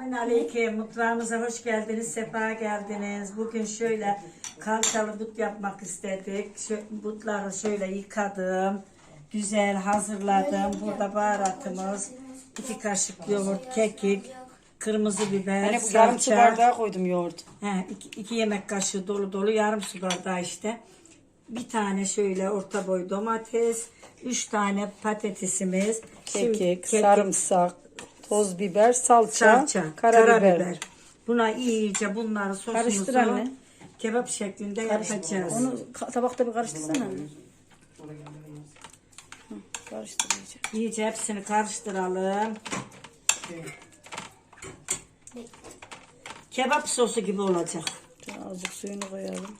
Selamünaleyküm. Mutfağımıza hoş geldiniz, sefa geldiniz. Bugün şöyle kalçalı but yapmak istedik. Şu butları şöyle yıkadım. Güzel hazırladım. Burada baharatımız, iki kaşık yoğurt, kekik, kırmızı biber, bu yarım su salça. bardağı koydum yoğurt. He, iki, iki yemek kaşığı dolu dolu yarım su bardağı işte. Bir tane şöyle orta boy domates, üç tane patatesimiz, Şimdi Kekik, sarımsak, toz biber, salça, salça, karabiber. karabiber. Buna iyice bunları sosumuzu Karıştır anne. kebap şeklinde yapacağız. Onu ka- tabakta bir karıştırsana. Hı, Karıştır iyice. İyice hepsini karıştıralım. Kebap sosu gibi olacak. Şöyle Azıcık suyunu koyalım.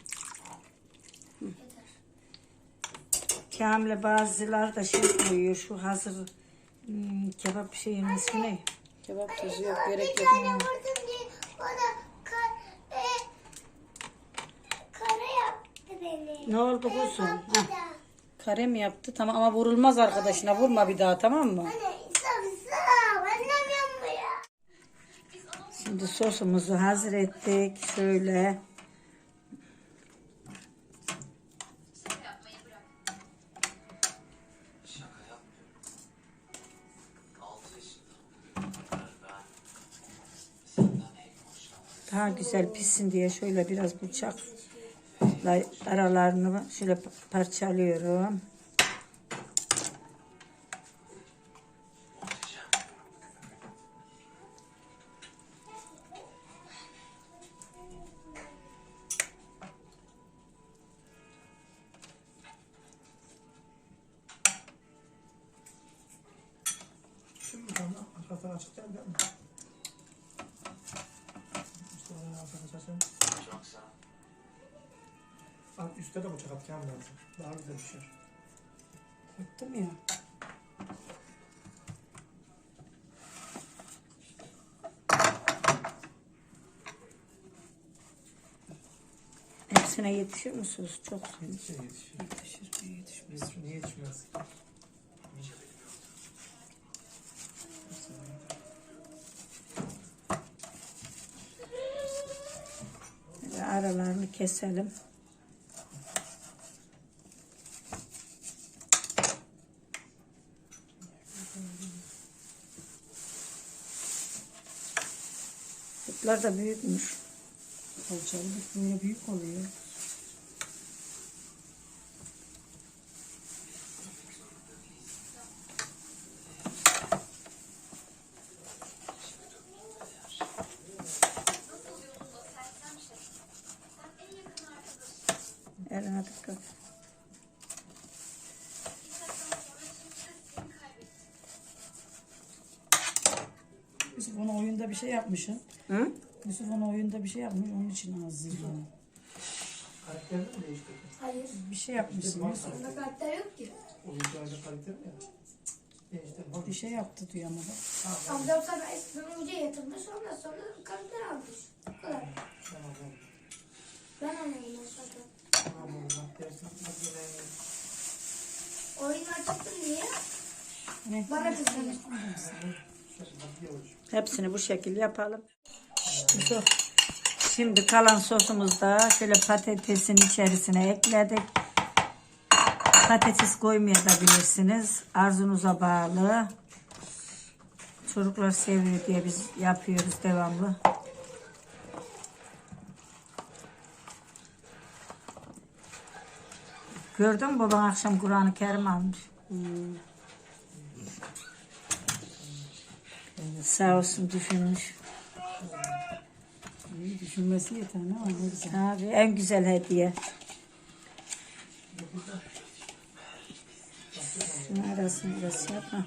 Kamile bazıları da şey koyuyor şu hazır hmm, kebap şeyin ismi ne? Kebap tuzu yok, gerek yok. vurdum diye o da kar, e, kara yaptı beni. Ne oldu kuzum? Da. Kare mi yaptı? Tamam ama vurulmaz arkadaşına. Vurma bir daha tamam mı? Anne isam isam annem yanmıyor. Şimdi sosumuzu hazır ettik. Şöyle. Daha güzel pişsin diye şöyle biraz bıçakla aralarını şöyle parçalıyorum. Alt üstte de bıçak atacağım lazım. Daha güzel pişer. Attım ya. Hepsine yetişir misiniz? Çok Yetişir yetişir. Yetişir mi yetişmez. Niye yetişmez? Aralarını keselim. Butlar da büyükmüş. Kalçalı böyle büyük oluyor. Eline dikkat. Yusuf ona oyunda bir şey yapmışsın. Hı? Yusuf ona oyunda bir şey yapmış. Onun için az zırhlı. Karakterini mi değiştirdin? Hayır. Bir şey yapmışsın Yusuf. Bunda karakter yok ki. Oyuncularda karakteri mi ya? Değiştirdim. Bir şey yaptı diyor ama bak. Amcam sana eskiden önce yatırmış ondan sonra karakter almış. Bu kadar. Tamam. Ben annemin zaten. Tamam oğlum. Dersin hadi. Oyun açtım diye Ne? bana kızmış. Hepsini bu şekil yapalım. Şimdi kalan sosumuzda şöyle patatesin içerisine ekledik. Patates koymayabilirsiniz. Arzunuza bağlı. Çocuklar seviyor diye biz yapıyoruz devamlı. Gördün mü baban akşam Kur'an-ı Kerim almış. Sağ olsun düşünmüş. İyi düşünmesi yeter ne var ne güzel. Abi en güzel hediye. Şunu arasını biraz şey yap. ha.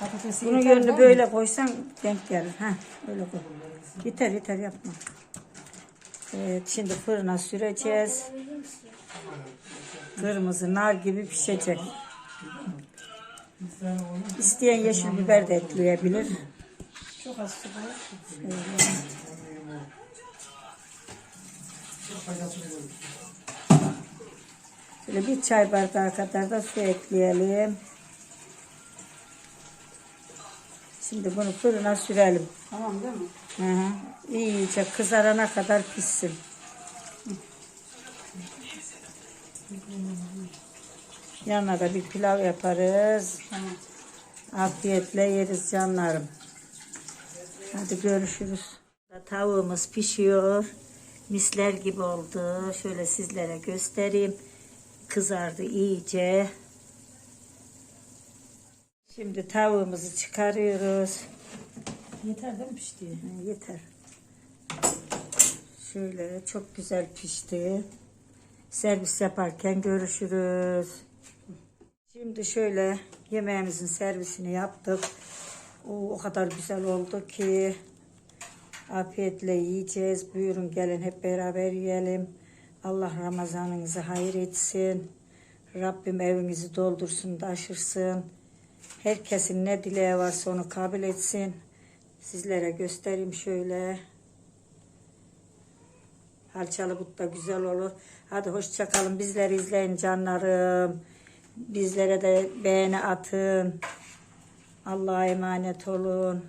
Patatesi Bunu yönünü böyle koysan denk gelir. Ha, öyle koy. Yeter yeter yapma. Evet şimdi fırına süreceğiz. Kırmızı nar gibi pişecek. İsteyen yeşil biber de ekleyebilir. Çok az su koy. Şöyle bir çay bardağı kadar da su ekleyelim. Şimdi bunu fırına sürelim. Tamam değil mi? Hı hı. İyice kızarana kadar pişsin. Yanına da bir pilav yaparız. Tamam. Afiyetle yeriz canlarım. Hadi görüşürüz. Tavuğumuz pişiyor. Misler gibi oldu. Şöyle sizlere göstereyim. Kızardı iyice. Şimdi tavuğumuzu çıkarıyoruz. Yeter değil mi pişti? Ha, Yeter. Şöyle çok güzel pişti. Servis yaparken görüşürüz. Şimdi şöyle yemeğimizin servisini yaptık. O, o kadar güzel oldu ki afiyetle yiyeceğiz. Buyurun gelin hep beraber yiyelim. Allah Ramazanınızı hayır etsin. Rabbim evinizi doldursun, taşırsın. Herkesin ne dileği varsa onu kabul etsin. Sizlere göstereyim şöyle. Halçalı but da güzel olur. Hadi hoşça kalın. Bizleri izleyin canlarım. Bizlere de beğeni atın. Allah'a emanet olun.